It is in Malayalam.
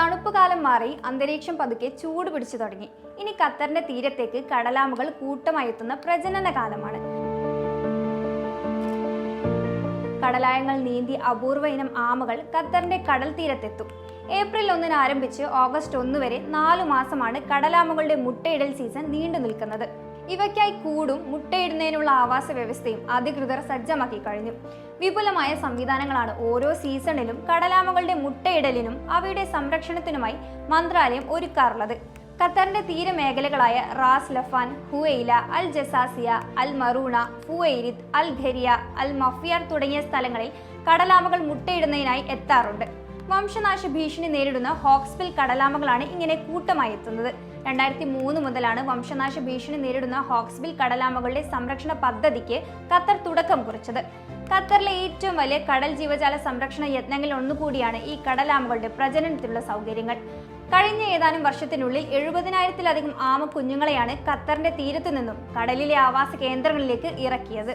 തണുപ്പ് കാലം മാറി അന്തരീക്ഷം പതുക്കെ ചൂട് പിടിച്ചു തുടങ്ങി. ഇനി ഖത്തറിന്റെ തീരത്തേക്ക് കടലാമകൾ കൂട്ടമായി എത്തുന്ന പ്രജനന കാലമാണ് കടലായങ്ങൾ നീന്തി അപൂർവ ഇനം ആമകൾ ഖത്തറിന്റെ കടൽ തീരത്തെത്തും. ഏപ്രിൽ ഒന്നിന് ആരംഭിച്ച് ഓഗസ്റ്റ് ഒന്ന് വരെ നാലു മാസമാണ് കടലാമകളുടെ മുട്ടയിടൽ സീസൺ നീണ്ടു നിൽക്കുന്നത് ഇവയ്ക്കായി കൂടും മുട്ടയിടുന്നതിനുള്ള ആവാസ വ്യവസ്ഥയും അധികൃതർ സജ്ജമാക്കി കഴിഞ്ഞു. വിപുലമായ സംവിധാനങ്ങളാണ് ഓരോ സീസണിലും കടലാമകളുടെ മുട്ടയിടലിനും അവയുടെ സംരക്ഷണത്തിനുമായി മന്ത്രാലയം ഒരുക്കാറുള്ളത്. ഖത്തറിന്റെ തീരമേഖലകളായ Ras Laffan Huwaila Al Jassasiya Al Maroona Fuwairit Al Ghariya Al Mafjar തുടങ്ങിയ സ്ഥലങ്ങളിൽ കടലാമകൾ മുട്ടയിടുന്നതിനായി എത്താറുണ്ട്. വംശനാശ ഭീഷണി നേരിടുന്ന ഹോക്സ്ബിൽ കടലാമകളാണ് ഇങ്ങനെ കൂട്ടമായി എത്തുന്നത്. രണ്ടായിരത്തി മൂന്ന് മുതലാണ് വംശനാശ ഭീഷണി നേരിടുന്ന ഹോക്സ്ബിൽ കടലാമകളുടെ സംരക്ഷണ പദ്ധതിക്ക് ഖത്തർ തുടക്കം കുറിച്ചത്. ഖത്തറിലെ ഏറ്റവും വലിയ കടൽ ജീവജാല സംരക്ഷണ യത്നങ്ങളിൽ ഒന്നുകൂടിയാണ് ഈ കടലാമകളുടെ പ്രജനനത്തിനുള്ള സൗകര്യങ്ങൾ. കഴിഞ്ഞ ഏതാനും വർഷത്തിനുള്ളിൽ എഴുപതിനായിരത്തിലധികം ആമ കുഞ്ഞുങ്ങളെയാണ് ഖത്തറിന്റെ തീരത്തു നിന്നും കടലിലെ ആവാസ കേന്ദ്രങ്ങളിലേക്ക് ഇറക്കിയത്.